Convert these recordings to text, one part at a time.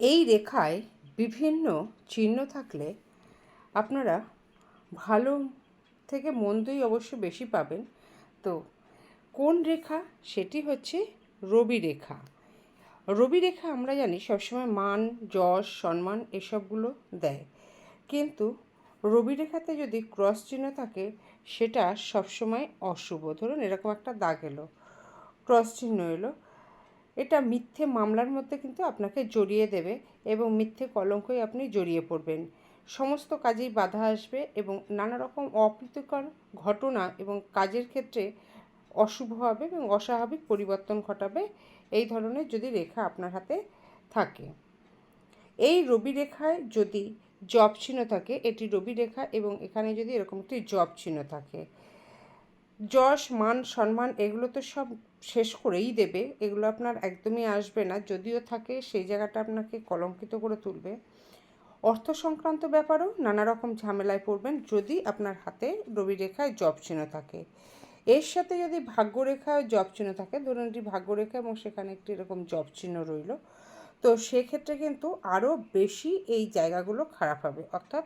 এই রেখায় বিভিন্ন চিহ্ন থাকলে আপনারা ভালো থেকে মন্দই অবশ্য বেশি পাবেন। তো কোন রেখা? সেটি হচ্ছে রবি রেখা। রবি রেখা আমরা জানি সবসময় মান, যশ, সম্মান এসবগুলো দেয়। কিন্তু রবি রেখাতে যদি ক্রস চিহ্ন থাকে, সেটা সবসময় অশুভ। ধরুন এরকম একটা দাগ এলো, ক্রস চিহ্ন এলো এটা মিথ্যে মামলার মধ্যে কিন্তু আপনাকে জড়িয়ে দেবে এবং মিথ্যে কলঙ্কই আপনি জড়িয়ে পড়বেন। সমস্ত কাজেই বাধা আসবে এবং নানা রকম অপ্রীতিকর ঘটনা এবং কাজের ক্ষেত্রে অশুভ হবে এবং অস্বাভাবিক পরিবর্তন ঘটাবে, এই ধরনের যদি রেখা আপনার হাতে থাকে। এই রবি রেখায় যদি জব চিহ্ন থাকে, এটি রবি রেখা এবং এখানে যদি এরকম একটি জব চিহ্ন থাকে যশ, মান, সম্মান এগুলো তো সব শেষ করেই দেবে। এগুলো আপনার একদমই আসবে না। যদিও থাকে সেই জায়গাটা আপনাকে কলঙ্কিত করে তুলবে। অর্থ সংক্রান্ত ব্যাপারেও নানা রকম ঝামেলায় পড়বেন যদি আপনার হাতে রবি রেখায় জব চিহ্ন থাকে। এর সাথে যদি ভাগ্যরেখায় জব চিহ্ন থাকে, ধরুন এটি ভাগ্যরেখা এবং সেখানে একটি এরকম জব চিহ্ন রইল। তো সেক্ষেত্রে কিন্তু আরও বেশি এই জায়গাগুলো খারাপ হবে। অর্থাৎ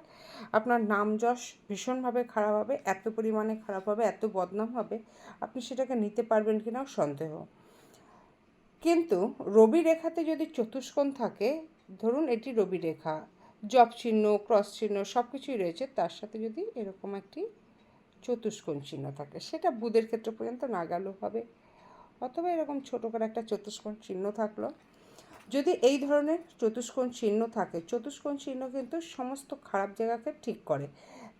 আপনার নাম যশ ভীষণভাবে খারাপ হবে, এত পরিমাণে খারাপ হবে, এত বদনাম হবে, আপনি সেটাকে নিতে পারবেন কিনাও সন্দেহ। কিন্তু রবি রেখাতে যদি চতুষ্কোণ থাকে, ধরুন এটি রবি রেখা, জব চিহ্ন, ক্রস চিহ্ন সব কিছুই রয়েছে, তার সাথে যদি এরকম একটি চতুষ্কোণ চিহ্ন থাকে, সেটা বুধের ক্ষেত্র পর্যন্ত না হবে। অথবা এরকম ছোটো করে একটা চতুষ্কোণ চিহ্ন থাকল যদি এই ধরনের চতুষ্কোণ চিহ্ন থাকে, চতুষ্কোণ চিহ্ন কিন্তু সমস্ত খারাপ জায়গাকে ঠিক করে।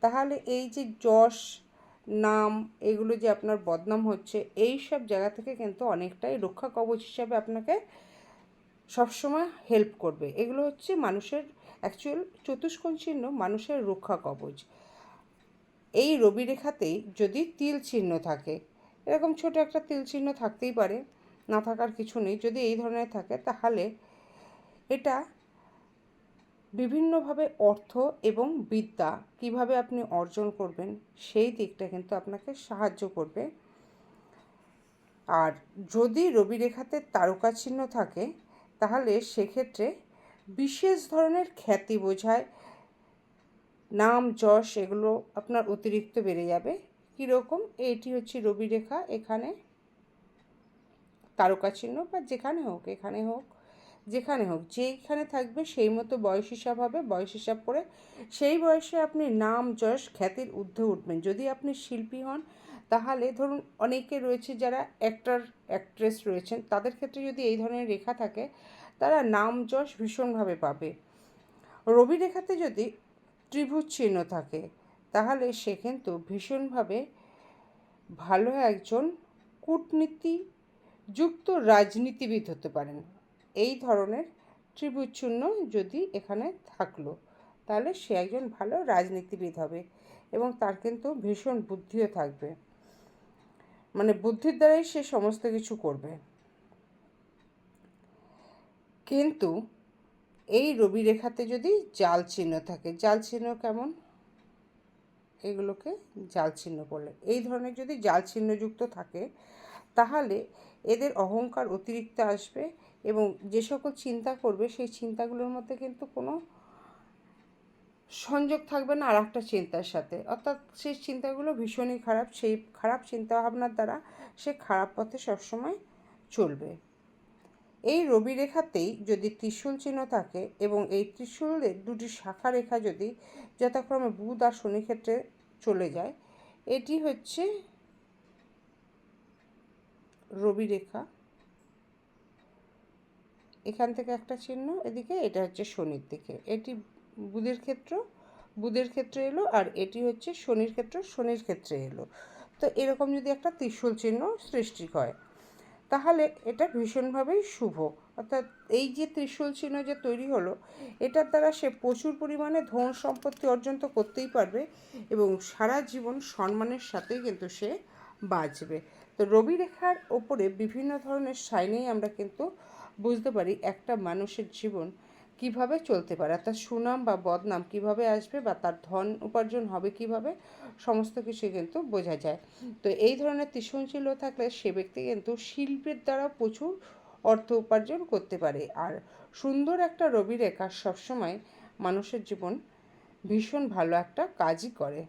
তাহলে এই যে যশ, নাম, এগুলো যে আপনার বদনাম হচ্ছে, এই সব জায়গা থেকে কিন্তু অনেকটাই রক্ষা কবচ হিসাবে আপনাকে সবসময় হেল্প করবে। এগুলো হচ্ছে মানুষের অ্যাকচুয়াল চতুষ্কোণ চিহ্ন, মানুষের রক্ষা কবচ। এই রবি রেখাতেই যদি তিল চিহ্ন থাকে, এরকম ছোট একটা তিল চিহ্ন থাকতেই পারে। না থাকার কিছু নেই, যদি এই ধরনের থাকে তাহলে এটা বিভিন্নভাবে অর্থ এবং বিদ্যা কীভাবে আপনি অর্জন করবেন সেই দিকটা কিন্তু আপনাকে সাহায্য করবে। আর যদি রবি রেখাতে তারকা চিহ্ন থাকে, তাহলে সেক্ষেত্রে বিশেষ ধরনের খ্যাতি বোঝায়, নাম, যশ, এগুলো আপনার অতিরিক্ত বেড়ে যাবে। কীরকম? এটি হচ্ছে রবি রেখা এখানে তারকা চিহ্ন বা যেখানে হোক, এখানে হোক, যেখানে হোক, যেইখানে থাকবে সেই মতো বয়স হিসাব হবে। বয়স হিসাব করে সেই বয়সে আপনি নাম, যশ, খ্যাতির ঊর্ধ্বে উঠবেন। যদি আপনি শিল্পী হন, তাহলে ধরুন অনেকে রয়েছে যারা অ্যাক্টর অ্যাক্ট্রেস রয়েছেন, তাদের ক্ষেত্রে যদি এই ধরনের রেখা থাকে, তারা নাম, যশ ভীষণভাবে পাবে। রবি রেখাতে যদি ত্রিভুজ চিহ্ন থাকে, তাহলে সে কিন্তু ভীষণভাবে ভালো একজন কূটনীতি যুক্ত রাজনীতিবিদ হতে পারেন। এই ধরনের ত্রিভুজ যদি এখানে থাকল, তাহলে সে একজন ভালো রাজনীতিবিদ হবে এবং তার কিন্তু ভীষণ বুদ্ধিও থাকবে। মানে বুদ্ধির দ্বারাই সে সমস্ত কিছু করবে। কিন্তু এই রবি রেখাতে যদি জাল চিহ্ন থাকে, জাল চিহ্ন কেমন? এগুলোকে জাল চিহ্ন বলে। এই ধরনের যদি জাল চিহ্নযুক্ত থাকে, তাহলে এদের অহংকার অতিরিক্ত আসবে এবং যে সকল চিন্তা করবে, সেই চিন্তাগুলোর মধ্যে কিন্তু কোনো সংযোগ থাকবে না আর একটা চিন্তার সাথে। অর্থাৎ সেই চিন্তাগুলো ভীষণই খারাপ, সেই খারাপ চিন্তাভাবনার দ্বারা সে খারাপ পথে সবসময় চলবে। এই রবি রেখাতেই যদি ত্রিশূল চিহ্ন থাকে এবং এই ত্রিশূলের দুটি শাখা রেখা যদি যথাক্রমে বুধ আর শনি ক্ষেত্রে চলে যায়, এটি হচ্ছে রবি রেখা। এখান থেকে একটা চিহ্ন, এদিকে এটা হচ্ছে শনির দিকে। এটি বুধের ক্ষেত্র, বুধের ক্ষেত্রে এলো আর এটি হচ্ছে শনির ক্ষেত্র, শনির ক্ষেত্রে এলো। তো এরকম যদি একটা ত্রিশূল চিহ্ন সৃষ্টি হয়, তাহলে এটা ভীষণভাবেই শুভ। অর্থাৎ এই যে ত্রিশূল চিহ্ন যে তৈরি হলো, এটার দ্বারা সে প্রচুর পরিমাণে ধন সম্পত্তি অর্জন তো করতেই পারবে এবং সারা জীবন সম্মানের সাথেই কিন্তু সে বাঁচবে। তো রবি রেখার ওপরে বিভিন্ন ধরনের সাইনেই আমরা কিন্তু বুঝতে পারি একটা মানুষের জীবন কীভাবে চলতে পারে। তার সুনাম বা বদনাম কীভাবে আসবে বা তার ধন উপার্জন হবে কীভাবে, সমস্ত কিছু কিন্তু বোঝা যায়। তো এই ধরনের ত্রিশূল থাকলে সে ব্যক্তি কিন্তু শিল্পের দ্বারা প্রচুর অর্থ উপার্জন করতে পারে। আর সুন্দর একটা রবি রেখা সবসময় মানুষের জীবন ভীষণ ভালো একটা কাজই করে।